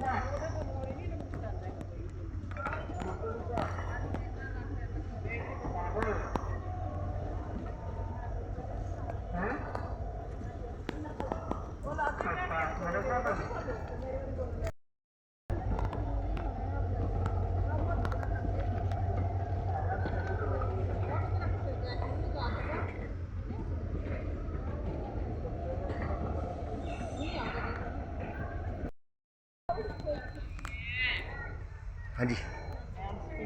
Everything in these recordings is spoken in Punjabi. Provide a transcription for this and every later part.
Yeah. ਹਾਂਜੀ।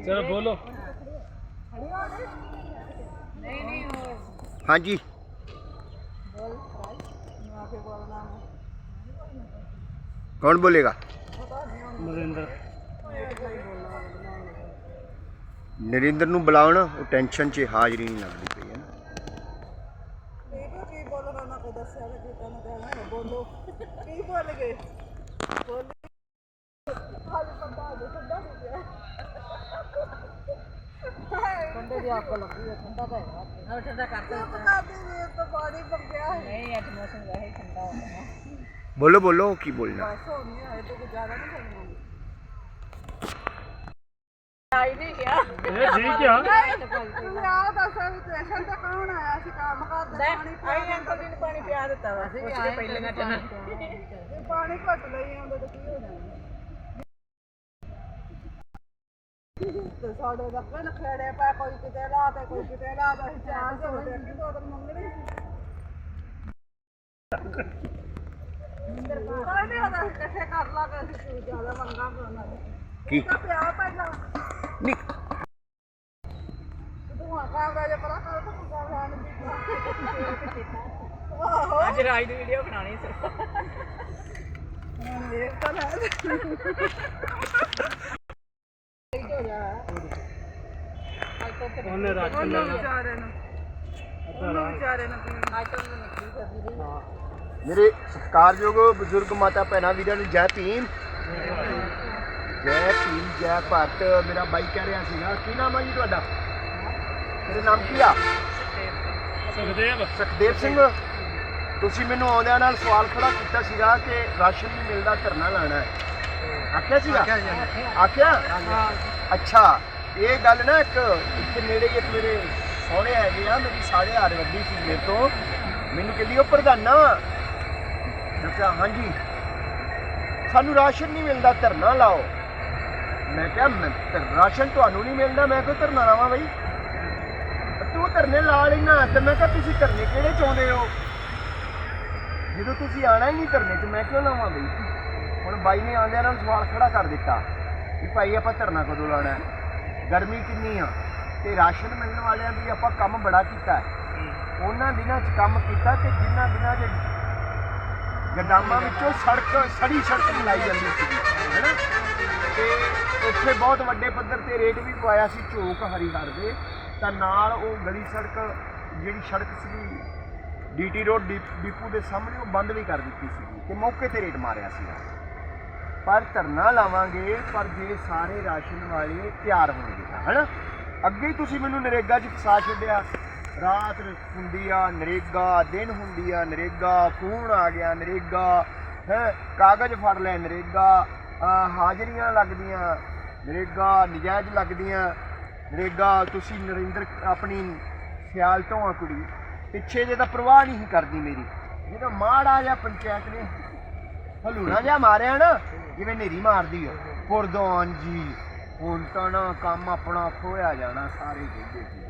ਚਲੋ ਬੋਲੋ। ਹਾਂਜੀ। ਕੌਣ ਬੋਲੇਗਾ? ਨਰਿੰਦਰ। ਨਰਿੰਦਰ ਨੂੰ ਬੁਲਾਉਣ ਉਹ ਟੈਨਸ਼ਨ 'ਚ ਹਾਜ਼ਰੀ ਨਹੀਂ ਲੱਗਦੀ ਪਈ ਹੈ ਨਾ। ਕੀ ਬੋਲਣਾ ਨਾ ਕੋਈ ਦੱਸਿਆ ਵੀ ਕੀਤਾ ਨਾ ਕਹਿਣਾ ਬੋਲੋ। ਕੀ ਬੋਲ ਗਏ ਬੋਲ ਹਾਲ ਬੰਦਾ ਆ ਠੰਡਾ ਹੋ ਗਿਆ ਠੰਡੇ ਦੀ ਅੱਗ ਲੱਗੀ ਹੈ ਠੰਡਾ ਤਾਂ ਹੈਗਾ ਹਾਂ ਠੰਡਾ ਕਰਤਾ ਪਕਾਤੀ ਜੀ ਤਾਂ ਪਾਣੀ ਪੱਕਿਆ ਹੈ ਨਹੀਂ ਅੱਜ ਮੌਸਮ ਵੈਸੇ ਠੰਡਾ ਹੋ ਗਿਆ ਬੋਲੋ ਬੋਲੋ ਕੀ ਬੋਲਣਾ ਬਸ ਹੋ ਨਹੀਂ ਆਏ ਤਾਂ ਕੁਝ ਜ਼ਿਆਦਾ ਨਹੀਂ ਕਰਨਾ ਆਈ ਨਹੀਂ ਗਿਆ ਇਹ ਠੀਕ ਆ ਤੂੰ ਆ ਦੱਸ ਵੀ ਸਟੇਸ਼ਨ ਤੇ ਕੌਣ ਆਇਆ ਸੀ ਕੰਮ ਕਰਦੇ ਪਾਣੀ ਆਈ ਅੰਕਲ ਜੀ ਨੇ ਪਾਣੀ ਪਿਆ ਦਿੱਤਾ ਵਾ ਪੁੱਛ ਕੇ ਪਹਿਲਾਂ ਚੱਲ ਪਾਣੀ ਘੱਟ ਲਈ ਆਉਂਦੇ ਤਾਂ ਕੀ ਹੋ ਜਾਣਾ ਤੇ ਸਾਡੇ ਦਾ ਕਨ ਖੇੜੇ ਪਾ ਕੋਈ ਕਿਤੇ ਲਾ ਤੇ ਕੋਈ ਕਿਤੇ ਲਾ ਤੇ ਚਾਰ ਸੌ ਦੇ ਅੱਗੇ ਦੋ ਦਿਨ ਮੰਗਣੀ ਕੋਈ ਨਹੀਂ ਹੁੰਦਾ ਇਕੱਠੇ ਕਰ ਲਾ ਕੇ ਜ਼ਿਆਦਾ ਮੰਗਾ ਦੇ ਕੀ? ਤਾਂ ਪਿਆ ਪਹਿਲਾਂ। ਨਹੀਂ। ਤੂੰ ਆ ਕਾਂਗਾ ਜੇ ਪਰਾ ਕਰ ਤੂੰ ਕਾਂਗਾ ਨਹੀਂ ਆਹੋ। ਅੱਜ ਰਾਜ ਦੀ ਵੀਡੀਓ ਬਣਾਉਣੀ ਸੀ। ਹੁਣ ਦੇਖ ਤਾਂ ਲੈ ਹੋ ਜਾ ਉਹਨੇ ਰੱਖ ਉਹਨੂੰ ਲੈਣਾ ਵਿਚਾਰੇ ਨੂੰ। ਉਹਨੂੰ ਵਿਚਾਰੇ ਨੂੰ ਕੀ ਅੱਜ ਤੋਂ ਨਿਕਲੀ ਫਿਰਦੀ ਰਹੀ। ਮੇਰੇ ਸਤਿਕਾਰਯੋਗ ਬਜ਼ੁਰਗ ਮਾਤਾ ਭੈਣਾਂ ਵੀਰਾਂ ਨੂੰ ਜੈ ਭੀਮ। ਜੈ ਭੀਮ ਜੈ ਭਾਰਤ ਮੇਰਾ ਬਾਈ ਕਹਿ ਰਿਹਾ ਸੀਗਾ। ਕੀ ਨਾਮ ਆ ਜੀ ਤੁਹਾਡਾ? ਤੇਰਾ ਨਾਮ ਕੀ ਆ? ਸੁਖਦੇਵ। ਸੁਖਦੇਵ ਸਿੰਘ। ਤੁਸੀਂ ਮੈਨੂੰ ਆਉਂਦਿਆਂ ਨਾਲ ਸਵਾਲ ਖੜਾ ਕੀਤਾ ਸੀਗਾ ਕਿ ਰਾਸ਼ਨ ਨਹੀਂ ਮਿਲਦਾ ਧਰਨਾ ਲਾਣਾ ਹੈ। ਆਖਿਆ ਸੀਗਾ? ਆਖਿਆ ਅੱਛਾ। ਇਹ ਗੱਲ ਨਾ ਇੱਕ ਇੱਥੇ ਨੇੜੇ ਹੀ ਇੱਕ ਮੇਰੇ ਸੋਹਣੇ ਹੈਗੇ ਆ, ਮੇਰੀ ਸਾੜੇ ਹਾਰ ਵੱਡੀ ਸੀ ਮੇਰੇ ਤੋਂ। ਮੈਨੂੰ ਕਹਿੰਦੀ, ਉਹ ਪ੍ਰਧਾਨਾ। ਮੈਂ ਕਿਹਾ, ਹਾਂਜੀ। ਸਾਨੂੰ ਰਾਸ਼ਨ ਨਹੀਂ ਮਿਲਦਾ, ਧਰਨਾ ਲਾਓ। ਮੈਂ ਕਿਹਾ, ਮੈਂ ਰਾਸ਼ਨ ਤੁਹਾਨੂੰ ਨਹੀਂ ਮਿਲਦਾ, ਮੈਂ ਕਿਉਂ ਧਰਨਾ ਲਾਵਾਂ ਬਈ? ਤੂੰ ਧਰਨੇ ਲਾ ਲੈਣਾ ਤੇ ਮੈਂ ਕਿਹਾ, ਤੁਸੀਂ ਧਰਨੇ ਕਿਹੜੇ ਚਾਹੁੰਦੇ ਹੋ? ਜਦੋਂ ਤੁਸੀਂ ਆਣਾ ਹੀ ਨਹੀਂ ਧਰਨੇ 'ਚ, ਮੈਂ ਕਿਉਂ ਲਾਵਾਂ ਬਈ? ਹੁਣ ਬਾਈ ਨੇ ਆਂਦਿਆਂ ਨਾਲ ਸਵਾਲ ਖੜਾ ਕਰ ਦਿੱਤਾ ਕਿ ਭਾਈ, ਆਪਾਂ ਧਰਨਾ ਕਦੋਂ ਲਾਣਾ ਹੈ? ਗਰਮੀ ਕਿੰਨੀ ਆ, ਤੇ ਰਾਸ਼ਨ ਮਿਲਣ ਵਾਲਿਆਂ ਦੀ ਆਪਾਂ ਕੰਮ ਬੜਾ ਕੀਤਾ ਉਹਨਾਂ ਦਿਨਾਂ 'ਚ ਕੰਮ ਕੀਤਾ ਤੇ ਜਿਨ੍ਹਾਂ ਦਿਨਾਂ 'ਚ ਗਦਾਮਾਂ ਵਿੱਚੋਂ ਸੜਕ, ਸੜੀ ਸੜਕ ਮਿਲਾਈ ਜਾਂਦੀ ਸੀ, ਹੈਨਾ? ਤੇ ਉੱਥੇ ਬਹੁਤ ਵੱਡੇ ਪੱਧਰ ਤੇ ਰੇਟ ਵੀ ਪਵਾਇਆ ਸੀ ਝੋਕ ਹਰੀਹਰ ਦੇ, ਤਾਂ ਨਾਲ ਉਹ ਗਲੀ ਸੜਕ, ਜਿਹੜੀ ਸੜਕ ਸੀ ਡੀਟੀ ਰੋਡ ਡਿਪੂ ਦੇ ਸਾਹਮਣੇ ਉਹ ਬੰਦ ਵੀ ਕਰ ਦਿੱਤੀ ਸੀ ਤੇ ਮੌਕੇ ਤੇ ਰੇਟ ਮਾਰਿਆ ਸੀ। ਪਰ ਧਰਨਾ ਲਾਵਾਂਗੇ, ਪਰ ਜੇ ਸਾਰੇ ਰਾਸ਼ਨ ਵਾਲੇ ਤਿਆਰ ਹੋਣਗੇ ਤਾਂ, ਹਨਾ? ਅੱਗੇ ਹੀ ਤੁਸੀਂ ਮੈਨੂੰ ਨਰੇਗਾ 'ਚ ਫਸਾ ਛੱਡਿਆ। ਰਾਤ ਹੁੰਦੀ ਆ ਨਰੇਗਾ, ਦਿਨ ਹੁੰਦੀ ਆ ਨਰੇਗਾ ਫੋਨ ਆ ਗਿਆ ਨਰੇਗਾ, ਹੈ? ਕਾਗਜ਼ ਫੜ ਲੈ ਨਰੇਗਾ ਅਹ ਹਾਜ਼ਰੀਆਂ ਲੱਗਦੀਆਂ, ਨਰੇਗਾ ਨਜਾਇਜ਼ ਲੱਗਦੀਆਂ। ਨਰੇਗਾ, ਤੁਸੀਂ ਨਰਿੰਦਰ, ਆਪਣੀ ਸਿਆਲ ਤੋਂ ਆ ਕੁੜੀ, ਪਿੱਛੇ ਜੇ ਤਾਂ ਪਰਵਾਹ ਨਹੀਂ ਸੀ ਕਰਦੀ ਮੇਰੀ। ਜਿਹੜਾ ਮਾੜਾ ਜਿਹਾ ਪੰਚਾਇਤ ਨੇ ਹਲੂਣਾ ਜਿਹਾ ਮਾਰਿਆ ਨਾ, ਜਿਵੇਂ ਨੇਰੀ ਮਾਰਦੀ ਆ। ਪ੍ਰਧਾਨ ਜੀ, ਹੁਣ ਤਾਂ ਨਾ ਕੰਮ ਆਪਣਾ ਖੋਇਆ ਜਾਣਾ ਸਾਰੇ ਕਹਿੰਦੇ ਸੀ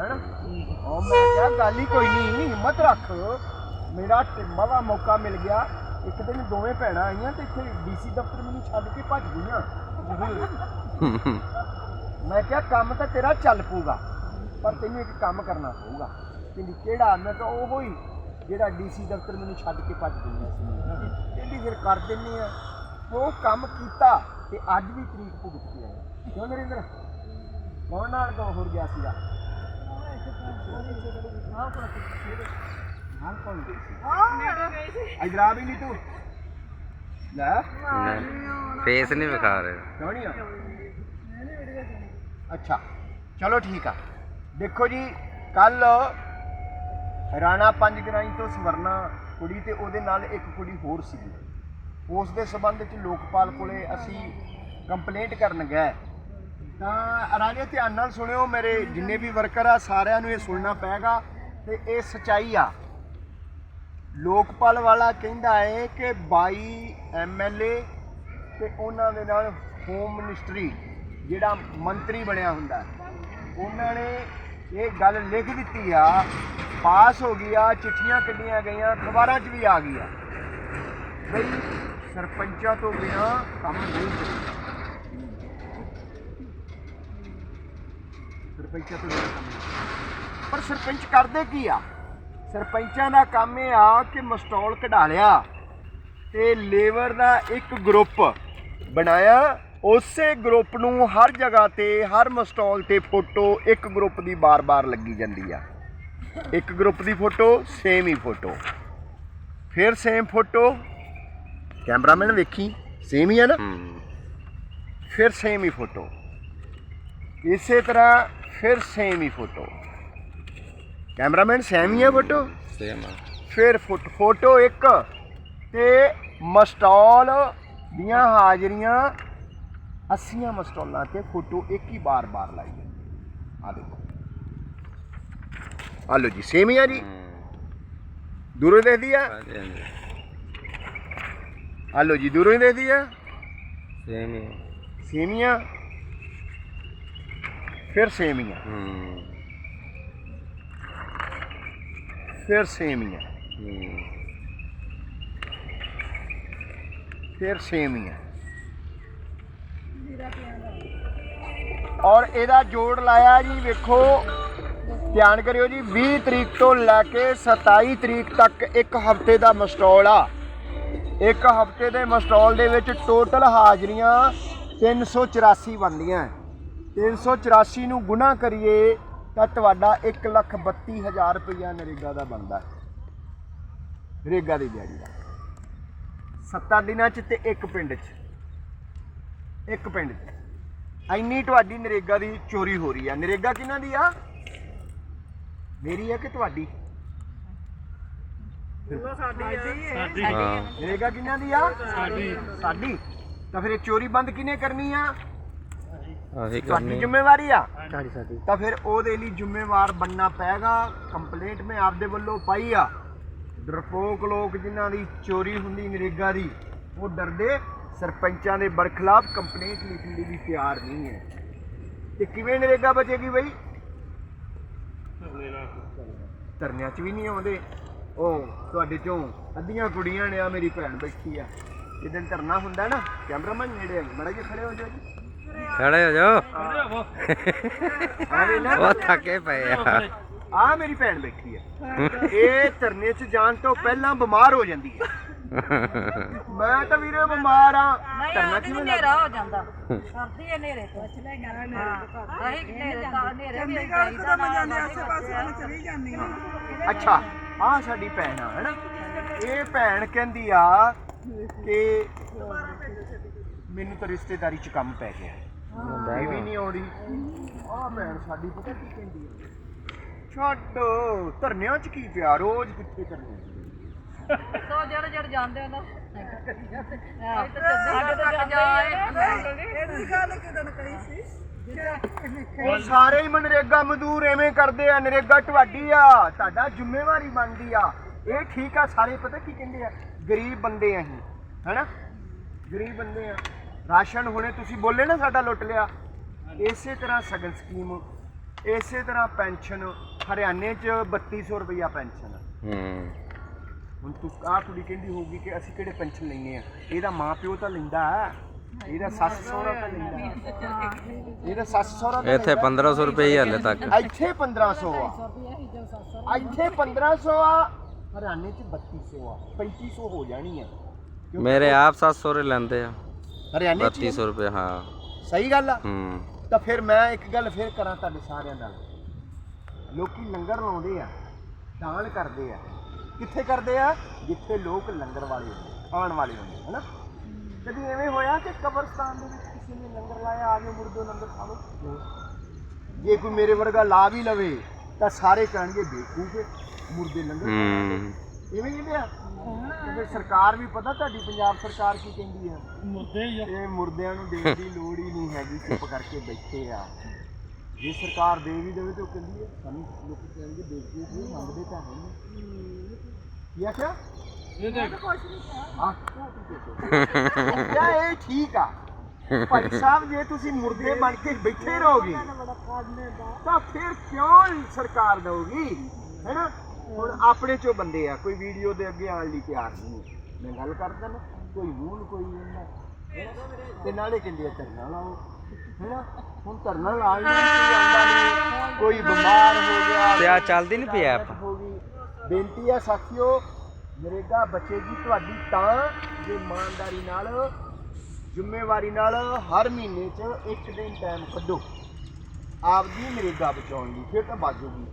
ਹੈਨਾ? ਉਹ ਮੈਂ ਕਿਹਾ, ਗੱਲ ਹੀ ਕੋਈ ਨਹੀਂ, ਹਿੰਮਤ ਰੱਖ। ਮੇਰਾ ਟਿੰਮਾ ਦਾ ਮੌਕਾ ਮਿਲ ਗਿਆ। ਇੱਕ ਦਿਨ ਦੋਵੇਂ ਭੈਣਾਂ ਆਈਆਂ ਤੇ ਇੱਥੇ ਡੀਸੀ ਦਫ਼ਤਰ ਮੈਨੂੰ ਛੱਡ ਕੇ ਭੱਜ ਗਈਆਂ। ਮੈਂ ਕਿਹਾ, ਕੰਮ ਤਾਂ ਤੇਰਾ ਚੱਲ ਪੂਗਾ ਪਰ ਤੈਨੂੰ ਇੱਕ ਕੰਮ ਕਰਨਾ ਪਊਗਾ। ਕਹਿੰਦੀ ਕਿਹੜਾ? ਮੈਂ ਤਾਂ ਉਹ ਹੀ ਜਿਹੜਾ ਡੀਸੀ ਦਫ਼ਤਰ ਮੈਨੂੰ ਛੱਡ ਕੇ ਭੱਜ ਗਈ ਸੀ। ਕਹਿੰਦੀ ਫਿਰ ਕਰ ਦਿੰਨੀ ਆ। ਉਹ ਕੰਮ ਕੀਤਾ ਤੇ ਅੱਜ ਵੀ ਤਰੀਕ ਭੁਗਤੀ ਹੈ ਕਿਉਂ ਨਰਿੰਦਰ? ਕੌਣ ਨਾਲ ਕੋ ਹੋਰ ਗਿਆ ਸੀਗਾ? ਨਾਲ ਕੌਣ ਗਈ ਸੀ? ਵੀ ਨਹੀਂ ਤੂੰ? ਲੈ। ਫੇਸ ਨਹੀਂ ਵਿਖਾ ਰਹੇ। ਕਿਉਂ ਨਹੀਂ ਆ? ਅੱਛਾ ਚਲੋ ਠੀਕ ਆ। ਦੇਖੋ ਜੀ ਕੱਲ ਰਾਣਾ ਪੰਜ ਗਰਾਈ ਤੋਂ ਸਵਰਨਾ ਕੁੜੀ ਤੇ ਉਹਦੇ ਨਾਲ ਇੱਕ ਕੁੜੀ ਹੋਰ ਸੀਗੀ। ਉਸ ਦੇ ਸਬੰਧ ਵਿੱਚ ਲੋਕਪਾਲ ਕੋਲੇ ਅਸੀਂ ਕੰਪਲੇਂਟ ਕਰਨ ਗਏ। ਤਾਂ ਰਾਜੇ ਧਿਆਨ ਨਾਲ ਸੁਣਿਓ, ਮੇਰੇ ਜਿੰਨੇ ਵੀ ਵਰਕਰ ਆ, ਸਾਰਿਆਂ ਨੂੰ ਇਹ ਸੁਣਨਾ ਪਏਗਾ ਤੇ ਇਹ ਸਚਾਈ ਆ। ਲੋਕਪਾਲ ਵਾਲਾ ਕਹਿੰਦਾ ਹੈ ਕਿ 22 ਐਮਐਲਏ ਤੇ ਉਹਨਾਂ ਦੇ ਨਾਲ ਹੋਮ ਮਿਨਿਸਟਰੀ ਜਿਹੜਾ ਮੰਤਰੀ ਬਣਿਆ ਹੁੰਦਾ ਉਹਨਾਂ ਨੇ ਇਹ ਗੱਲ ਲਿਖ ਦਿੱਤੀ ਆ ਪਾਸ ਹੋ ਗਈ ਆ, ਚਿੱਠੀਆਂ ਕੱਢੀਆਂ ਗਈਆਂ, ਅਖਬਾਰਾਂ 'ਚ ਵੀ ਆ ਗਈ ਆ। ਬਈ ਸਰਪੰਚਾਂ ਤੋਂ ਬਿਨਾ ਕੰਮ ਨਹੀਂ ਚੱਲੇਗਾ ਸਰਪੰਚਾਂ ਤੋਂ ਬਿਨਾਂ ਕੰਮ ਨਹੀਂ ਪਰ ਸਰਪੰਚ ਕਰਦੇ ਕੀ ਆ? ਸਰਪੰਚਾਂ ਦਾ ਕੰਮ ਇਹ ਆ ਕਿ ਮਸਟੋਲ ਕਢਾ ਲਿਆ ਤੇ ਲੇਬਰ ਦਾ ਇੱਕ ਗਰੁੱਪ ਬਣਾਇਆ। ਉਸੇ ਗਰੁੱਪ ਨੂੰ ਹਰ ਜਗ੍ਹਾ ਤੇ, ਹਰ ਮਸਟੋਲ ਤੇ ਫੋਟੋ ਇੱਕ ਗਰੁੱਪ ਦੀ ਬਾਰ-ਬਾਰ ਲੱਗੀ ਜਾਂਦੀ ਆ। ਇੱਕ ਗਰੁੱਪ ਦੀ ਫੋਟੋ ਸੇਮ ਹੀ ਫੋਟੋ। ਫਿਰ ਸੇਮ ਫੋਟੋ ਕੈਮਰਾਮੈਨ ਵੇਖੀ ਸੇਮ ਹੀ ਆ ਨਾ? ਹੂੰ। ਫਿਰ ਸੇਮ ਹੀ ਫੋਟੋ। ਇਸੇ ਤਰ੍ਹਾਂ ਫਿਰ ਸੇਮ ਹੀ ਫੋਟੋ। ਕੈਮਰਾਮੈਨ ਸੇਮ ਹੀ ਹੈ ਫੋਟੋ? ਸੇਮ ਆ। ਫਿਰ ਫੋਟੋ ਇੱਕ ਤੇ ਮਸਟਾਲ ਦੀਆਂ ਹਾਜ਼ਰੀਆਂ 80 ਮਸਟਾਲਾਂ ਤੇ ਫੋਟੋ ਇੱਕ ਹੀ ਬਾਰ-ਬਾਰ ਲਾਈ ਜਾਂਦੀ। ਆ ਦੇਖੋ। ਆ ਜੀ ਸੇਮ ਹੀ ਆ ਜੀ। ਦੂਰੋਂ ਹੀ ਦੇਖਦੀ ਆ? ਹਾਂਜੀ ਆ ਜੀ ਦੂਰੋਂ ਹੀ ਦੇਖਦੀ ਆ? ਸੇਮ ਹੀ ਸੇਮ ਹੀ ਆ? ਫਿਰ ਸੇਮ ਹੀ ਆ। ਹੂੰ। ਫਿਰ ਸੇਮ ਹੀ ਆ। ਹੂੰ। ਫਿਰ ਸੇਮ ਹੀ ਹੈ ਔਰ ਇਹਦਾ ਜੋੜ ਲਾਇਆ ਜੀ ਵੇਖੋ। ਧਿਆਨ ਕਰਿਓ ਜੀ 20 ਤਰੀਕ ਤੋਂ ਲੈ ਕੇ 27 ਤਰੀਕ ਤੱਕ ਇੱਕ ਹਫ਼ਤੇ ਦਾ ਮਸਟੋਲ ਆ। ਇੱਕ ਹਫ਼ਤੇ ਦੇ ਮਸਟੋਲ ਦੇ ਵਿੱਚ ਟੋਟਲ ਹਾਜ਼ਰੀਆਂ 384 ਬਣਦੀਆਂ। 384 ਨੂੰ ਗੁਣਾ ਕਰੀਏ ਤਾਂ ਤੁਹਾਡਾ 132000 ਰੁਪਇਆ ਨਰੇਗਾ ਦਾ ਬਣਦਾ ਹੈ। ਨਰੇਗਾ ਦੀ ਦਿਹਾੜੀ ਦਾ। ਸੱਤਾਂ ਦਿਨਾਂ ਚ ਤੇ ਇੱਕ ਪਿੰਡ ਚ। ਇੱਕ ਪਿੰਡ ਚ। ਇੰਨੀ ਤੁਹਾਡੀ ਨਰੇਗਾ ਦੀ ਚੋਰੀ ਹੋ ਰਹੀ ਆ। ਨਰੇਗਾ ਕਿਹਨਾਂ ਦੀ ਆ? ਮੇਰੀ ਆ ਕਿ ਤੁਹਾਡੀ? ਸਾਡੀ ਹਾਂ। ਨਰੇਗਾ ਕਿਹਨਾਂ ਦੀ ਆ? ਸਾਡੀ। ਸਾਡੀ। ਤਾਂ ਫਿਰ ਇਹ ਚੋਰੀ ਬੰਦ ਕਿਹਨੇ ਕਰਨੀ ਆ? ਆਹੀ ਤੁਹਾਡੀ ਕਰਨੀ ਜ਼ਿੰਮੇਵਾਰੀ ਆ? ਸਾਡੀ ਸਾਡੀ। ਤਾਂ ਫਿਰ ਉਹਦੇ ਲਈ ਜ਼ਿੰਮੇਵਾਰ ਬੰਨਾ ਪਏਗਾ। ਕੰਪਲੇਂਟ ਮੈਂ ਆਪਦੇ ਵੱਲੋਂ ਪਾਈ ਆ। ਡਰਪੋਕ ਲੋਕ ਜਿਨ੍ਹਾਂ ਦੀ ਚੋਰੀ ਹੁੰਦੀ ਨਰੇਗਾ ਦੀ ਉਹ ਡਰਦੇ ਸਰਪੰਚਾਂ ਦੇ ਬਰਖਲਾਫ ਕੰਪਲੇਂਟ ਲਿਖਣ ਲਈ ਵੀ ਤਿਆਰ ਨਹੀਂ ਹੈ। ਤੇ ਕਿਵੇਂ ਨਰੇਗਾ ਬਚੇਗੀ ਬਈ? ਧਰਨਿਆਂ 'ਚ ਵੀ ਨਹੀਂ ਆਉਂਦੇ। ਉਹ ਤੁਹਾਡੇ ਚੋਂ ਅੱਧੀਆਂ ਕੁੜੀਆਂ ਨੇ ਆ ਮੇਰੀ ਭੈਣ ਬੈਠੀ ਆ। ਜਿੱਦਣ ਧਰਨਾ ਹੁੰਦਾ ਨਾ ਕੈਮਰਾਮੈਨ ਨੇੜੇ ਮੜਾ ਜਿਹਾ ਖੜੇ ਹੋ ਜਾਓ ਜੀ। ਖੜੇ ਹੋ ਜਾਓ। ਆਵੇ ਨਾ ਉਹ ਥੱਕੇ ਪਏ ਆ। ਆ ਮੇਰੀ ਭੈਣ ਬੈਠੀ ਆ। ਇਹ ਧਰਨੇ 'ਚ ਜਾਣ ਤੋਂ ਪਹਿਲਾਂ ਬਿਮਾਰ ਹੋ ਜਾਂਦੀ ਹੈ ਮੈਂ ਤਾਂ ਵੀਰੇ ਬਿਮਾਰ ਆ। ਲੱਗ ਹਨੇਰਾ ਹੋ ਜਾਂਦਾ। ਸਰਦੀ ਹੈ ਹਨੇਰੇ ਤੋਂ। ਹਾਂ ਅਸੀਂ ਹਨੇਰੇ ਦਾ ਹਨੇਰੇ ਵੀ ਤੋਂ ਮੈਂ ਜਾਂਦੇ ਆਸੇ ਪਾਸੇ ਵੱਲ ਚਲੀ ਜਾਂਦੀ ਹਾਂ ਅੱਛਾ ਆ ਸਾਡੀ ਭੈਣ ਆ ਹੈਨਾ? ਇਹ ਭੈਣ ਕਹਿੰਦੀ ਆ ਕਿ ਮੈਨੂੰ ਤਾਂ ਰਿਸ਼ਤੇਦਾਰੀ 'ਚ ਕੰਮ ਪੈ ਗਿਆ। ਇਹ ਵੀ ਨਹੀਂ ਆਉਂਦੀ। ਆ ਭੈਣ ਸਾਡੀ ਪਤਾ ਕੀ ਕਹਿੰਦੀ ਆ? ਛੱਡ ਧਰਨਿਆਂ 'ਚ ਕੀ ਪਿਆ? ਰੋਜ਼ ਕਿੱਥੇ ਧਰਨੇ ਸੋ ਜੜ ਜੜ ਜਾਂਦੇ ਉਹਨਾਂ ਹਾਂ ਸਾਡੇ ਤੋਂ ਜਾ ਜਾਏ ਇਹਦੀ ਗੱਲ ਕਿਦਨ ਕਹੀ ਸੀ? ਉਹ ਸਾਰੇ ਹੀ ਮਨਰੇਗਾ ਮਜ਼ਦੂਰ ਐਵੇਂ ਕਰਦੇ ਆ ਨਰੇਗਾ ਤੁਹਾਡੀ ਆ ਤੁਹਾਡਾ ਜ਼ਿੰਮੇਵਾਰੀ ਬਣਦੀ ਆ। ਇਹ ਠੀਕ ਆ ਸਾਰੇ ਪਤਾ ਕੀ ਕਹਿੰਦੇ ਆ? ਗਰੀਬ ਬੰਦੇ ਆ ਅਸੀਂ ਹੈਨਾ? ਗਰੀਬ ਬੰਦੇ ਆ। ਰਾਸ਼ਨ ਹੁਣੇ ਤੁਸੀਂ ਬੋਲੇ ਨਾ ਸਾਡਾ ਲੁੱਟ ਲਿਆ। ਇਸੇ ਤਰ੍ਹਾਂ ਸਗਨ ਸਕੀਮ ਇਸੇ ਤਰ੍ਹਾਂ ਪੈਨਸ਼ਨ ਹਰਿਆਣੇ 'ਚ 3200 ਰੁਪਇਆ ਪੈਨਸ਼ਨ। ਹੂੰ। ਹੁਣ ਤੂੰ ਆਹ ਕੁੜੀ ਕਹਿੰਦੀ ਹੋਊਗੀ ਕਿ ਅਸੀਂ ਕਿਹੜੇ ਪੈਨਸ਼ਨ ਲੈਨੇ ਆ ਇਹਦਾ ਮਾਂ ਪਿਓ ਤਾਂ ਲੈਂਦਾ। ਇਹਦਾ ਸੱਸ ਸਹੁਰਾ ਤਾਂ ਲੈਂਦਾ। ਇਹਦਾ ਸੱਸ ਸਹੁਰਾ ਤਾਂ ਇੱਥੇ ਲੈਂਦਾ। 1500 ਰੁਪਏ ਹੀ ਹਲੇ ਤੱਕ। ਇੱਥੇ 1500 ਆ। ਇੱਥੇ 1500 ਆ। ਹਰਿਆਣੇ ਚ 3200 ਆ। 3500 ਹੋ ਜਾਣੀ ਆ। ਕਿਉਂਕਿ ਮੇਰੇ ਆਪ 700 ਰੇ ਲੈਂਦੇ ਆ। ਹਰਿਆਣੇ ਚ ਹੀ ਆ। 3200 ਰੁਪਏ ਹਾਂ। ਸਹੀ ਗੱਲ ਆ। ਹੂੰ। ਤਾਂ ਫਿਰ ਮੈਂ ਇੱਕ ਗੱਲ ਫਿਰ ਕਰਾਂ ਤੁਹਾਡੇ ਸਾਰਿਆਂ ਨਾਲ। ਲੋਕੀ ਲੰਗਰ ਲਾਉਂਦੇ ਆ ਦਾਨ ਕਰਦੇ ਆ। ਕਿੱਥੇ ਕਰਦੇ ਆ? ਜਿੱਥੇ ਲੋਕ ਲੰਗਰ ਵਾਲੇ ਹੁੰਦੇ ਖਾਣ ਵਾਲੇ ਹੁੰਦੇ ਹਨਾ? ਕਦੀ ਐਵੇਂ ਹੋਇਆ ਕਿ ਕਬਰਸਤਾਨ ਦੇ ਵਿੱਚ ਕਿਸੇ ਨੇ ਲੰਗਰ ਲਾਇਆ ਆ ਜਾਓ ਮੁਰਦੋ ਲੰਗਰ ਖਾਓ ਜੇ ਕੋਈ ਮੇਰੇ ਵਰਗਾ ਲਾ ਵੀ ਲਵੇ ਤਾਂ ਸਾਰੇ ਕਹਿਣਗੇ ਬੇਕੂਫ ਮੁਰਦੇ ਲੰਗਰ ਹੂੰ। ਇਵੇਂ ਕਹਿੰਦੇ ਆ? ਤੇ ਸਰਕਾਰ ਵੀ ਪਤਾ ਤੁਹਾਡੀ ਪੰਜਾਬ ਸਰਕਾਰ ਕੀ ਕਹਿੰਦੀ ਆ? ਮੁਰਦੇ ਹੀ ਆ। ਇਹ ਮੁਰਦਿਆਂ ਨੂੰ ਦੇਣ ਦੀ ਲੋੜ ਹੀ ਨਹੀਂ ਹੈਗੀ ਚੁੱਪ ਕਰਕੇ ਬੈਠੇ ਆ। ਜੇ ਸਰਕਾਰ ਦੇ ਵੀ ਦੇਵੇ ਤੇ ਉਹ ਕਹਿੰਦੀ ਹੈ ਸਾਨੂੰ ਲੋਕ ਕਹਿਣਗੇ ਦੇਖਦੇ ਸੀ ਮੰਗਦੇ ਤਾਂ ਹੈ ਨਹੀਂ ਕੀ ਆਖਿਆ? ਇਹ ਦੇਖ। ਆ ਕਿਆ ਇਹ ਠੀਕ ਆ। ਭਾਈ ਸਾਹਿਬ ਜੇ ਤੁਸੀਂ ਮੁਰਦੇ ਬਣ ਕੇ ਬੈਠੇ ਰਹੋਗੇ ਤਾਂ ਫਿਰ ਕਿਉਂ ਸਰਕਾਰ ਦਊਗੀ? ਹੈਨਾ ਹੁਣ ਆਪਣੇ ਚੋਂ ਬੰਦੇ ਆ ਕੋਈ ਵੀਡੀਓ ਦੇ ਅੱਗੇ ਆਉਣ ਲਈ ਤਿਆਰ ਨਹੀਂ। ਮੈਂ ਗੱਲ ਕਰਦਾ ਨਾ ਕੋਈ ਨੂੰ ਕੋਈ ਨਹੀਂ ਤੇ ਨਾਲੇ ਕਹਿੰਦੇ ਆ ਧਰਨਾ ਲਾਓ। ਹੈਨਾ ਹੁਣ ਧਰਨਾ ਲਾਉਣ ਲਈ ਕੋਈ ਆਉਂਦਾ ਨਹੀਂ ਕੋਈ ਬਿਮਾਰ ਹੋ ਗਿਆ। ਤੇ ਆਹ ਚੱਲਦੀ ਨੀ ਪਈ app? ਬੇਨਤੀ ਹੈ ਸਾਥੀਓ, ਨਰੇਗਾ ਬਚੇਗੀ ਤੁਹਾਡੀ ਤਾਂ ਜੇ ਇਮਾਨਦਾਰੀ ਨਾਲ, ਜ਼ਿੰਮੇਵਾਰੀ ਨਾਲ ਹਰ ਮਹੀਨੇ 'ਚ ਇੱਕ ਦਿਨ ਟਾਈਮ ਕੱਢੋ। ਆਪਦੀ ਨਰੇਗਾ ਬਚਾਉਣ ਲਈ ਫਿਰ ਤਾਂ ਬਾਜੂਗੀ।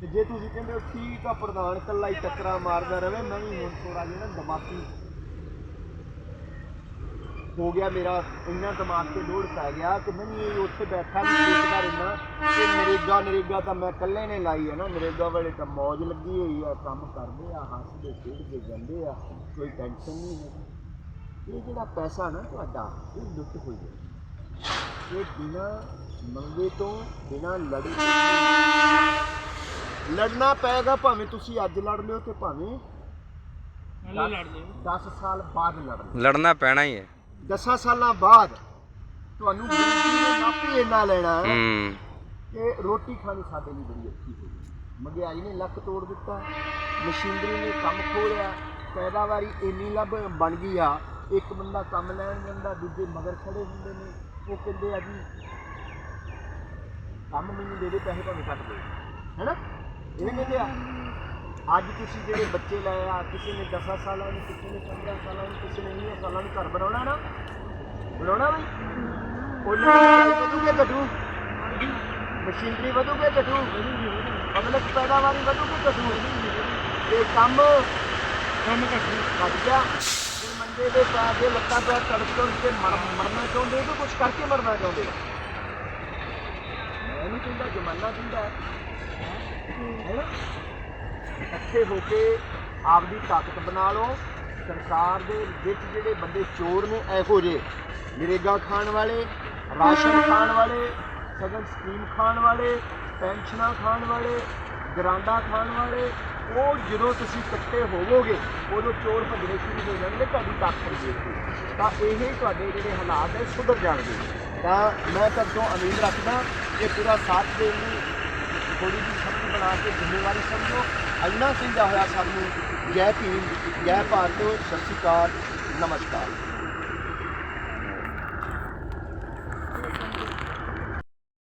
ਤੇ ਜੇ ਤੁਸੀਂ ਕਹਿੰਦੇ ਹੋ ਠੀਕ ਆ, ਪ੍ਰਧਾਨ ਕੱਲਾ ਹੀ ਟੱਕਰਾ ਮਾਰਦਾ ਰਵੇ ਮੈਂ ਵੀ ਹੁਣ ਥੋੜਾ ਜਿਹਾ ਨਾ ਦਿਮਾਗੀ ਹੋ ਗਿਆ ਮੇਰਾ ਇੰਨਾ ਦਿਮਾਗ ਤੇ ਲੋਡ ਪੈ ਗਿਆ ਕਿ ਮੈਂ ਵੀ ਉੱਥੇ ਬੈਠਾ ਵੀ ਸੋਚਦਾ ਰਹਿਣਾ ਕਿ ਨਰੇਗਾ ਨਰੇਗਾ ਤਾਂ ਮੈਂ ਇਕੱਲੇ ਨੇ ਲਾਈ ਹੈ ਨਾ ਨਰੇਗਾ ਵਾਲੇ ਤਾਂ ਮੌਜ ਲੱਗੀ ਹੋਈ ਆ ਕੰਮ ਕਰਦੇ ਆ ਹੱਸਦੇ ਖੇਡਦੇ ਜਾਂਦੇ ਆ ਕੋਈ ਟੈਨਸ਼ਨ ਨਹੀਂ ਹੈ। ਇਹ ਜਿਹੜਾ ਪੈਸਾ ਨਾ ਤੁਹਾਡਾ ਇਹ ਲੁੱਟ ਹੋਈ ਹੈ। ਇਹ ਬਿਨਾ ਮੰਗੇ ਤੋਂ ਬਿਨਾ ਲੜੇ। ਲੜਨਾ ਪਏਗਾ ਭਾਵੇਂ ਤੁਸੀਂ ਅੱਜ ਲੜ ਲਿਓ ਤੇ ਭਾਵੇਂ ਹਲੇ ਲੜਦੇ 10 ਸਾਲ ਬਾਅਦ ਲੜ ਲਿਓ। ਲੜਨਾ ਪੈਣਾ ਹੀ ਹੈ। 10 ਸਾਲਾਂ ਬਾਅਦ ਤੁਹਾਨੂੰ ਜ਼ਿੰਦਗੀ ਨੇ ਨਾਪੀ ਇੰਨਾ ਲੈਣਾ ਹੈ ਹੂੰ। ਕਿ ਰੋਟੀ ਖਾਣੀ ਸਾਡੇ ਲਈ ਬੜੀ ਔਖੀ ਹੋ ਗਈ। ਮਹਿੰਗਾਈ ਨੇ ਲੱਕ ਤੋੜ ਦਿੱਤਾ ਮਸ਼ੀਨਰੀ ਨੇ ਕੰਮ ਖੋਲਿਆ ਪੈਦਾਵਾਰੀ ਇੰਨੀ ਲੱਭ ਬਣ ਗਈ ਆ ਇੱਕ ਬੰਦਾ ਕੰਮ ਲੈਣ ਜਾਂਦਾ ਦੂਜੇ ਮਗਰ ਖੜੇ ਹੁੰਦੇ ਨੇ ਉਹ ਕਹਿੰਦੇ ਆ ਜੀ ਕੰਮ ਮੈਨੂੰ ਦੇ ਦੇ ਪੈਸੇ ਤੁਹਾਨੂੰ ਕੱਟ ਦੇ ਹੈਨਾ ਇਹ ਕਹਿੰਦੇ ਆ। ਅੱਜ ਤੁਸੀਂ ਜਿਹੜੇ ਬੱਚੇ ਲਏ ਆ ਕਿਸੇ ਨੇ 10 ਸਾਲਾਂ ਨੂੰ ਕਿਸੇ ਨੇ 15 ਸਾਲਾਂ ਨੂੰ ਕਿਸੇ ਨੇ 20 ਸਾਲਾਂ ਨੂੰ ਘਰ ਬਣਾਉਣਾ ਨਾ? ਬਣਾਉਣਾ ਬਈ? ਉਹਨਾਂ ਦੀ ਵਧੂਗੇ ਘਟੂ? ਮਸ਼ੀਨਰੀ ਵਧੂਗੇ ਘਟੂ? ਪਬਲਿਕ ਪੈਦਾਵਾਰੀ ਵਧੂਗੇ ਘਟੂ? ਇਹ ਕੰਮ ਕੰਮ ਕੱਟੂ ਘਟ ਗਿਆ। ਫਿਰ ਮੰਦੇ ਦੇ ਪਾ ਦੇ ਲੱਤਾਂ ਪੈ ਤੜਕ ਮਰ ਮਰਨਾ ਚਾਹੁੰਦੇ ਕਿ ਕੁਝ ਕਰਕੇ ਮਰਨਾ ਚਾਹੁੰਦੇ? ਮੈਂ ਨਹੀਂ ਕਹਿੰਦਾ ਜਮਾਨਾ ਕਹਿੰਦਾ ਹੈ? ਨਾ ਇਕੱਠੇ ਹੋ ਕੇ ਆਪਦੀ ਤਾਕਤ ਬਣਾ ਲਓ। ਸਰਕਾਰ ਦੇ ਵਿੱਚ ਜਿਹੜੇ ਬੰਦੇ ਚੋਰ ਨੇ, ਇਹੋ ਜਿਹੇ। ਨਰੇਗਾ ਖਾਣ ਵਾਲੇ, ਰਾਸ਼ਨ ਖਾਣ ਵਾਲੇ, ਸਗਨ ਸਕੀਮ ਖਾਣ ਵਾਲੇ, ਪੈਨਸ਼ਨਾਂ ਖਾਣ ਵਾਲੇ, ਗਰਾਂਡਾ ਖਾਣ ਵਾਲੇ, ਉਹ ਜਦੋਂ ਤੁਸੀਂ ਇਕੱਠੇ ਹੋਵੋਗੇ ਉਦੋਂ ਚੋਰ ਭੱਜਣੇ ਸ਼ੁਰੂ ਹੋ ਜਾਣਗੇ, ਤੁਹਾਡੀ ਤਾਕਤ ਦੇਖ ਕੇ ਤਾਂ ਇਹ ਤੁਹਾਡੇ ਜਿਹੜੇ ਹਾਲਾਤ ਹੈ, ਸੁਧਰ ਜਾਣਗੇ। ਤਾਂ ਮੈਂ ਤੁਹਾਡੇ ਤੋਂ ਉਮੀਦ ਰੱਖਦਾ ਕਿ ਪੂਰਾ ਸਾਥ ਦੇਣ ਲਈ ਥੋੜੀ ਜਿਹੀ ਸਮਝ ਬਣਾ ਕੇ ਜ਼ਿੰਮੇਵਾਰੀ ਸਮਝੋ। ਅਜਨਾ ਸਿੰਘ ਦਾ ਹੋਇਆ ਸਾਨੂੰ ਜੈ ਭੀਮ ਜੈ ਭਾਰਤ ਸਤਿ ਸ਼੍ਰੀ ਅਕਾਲ ਨਮਸਕਾਰ।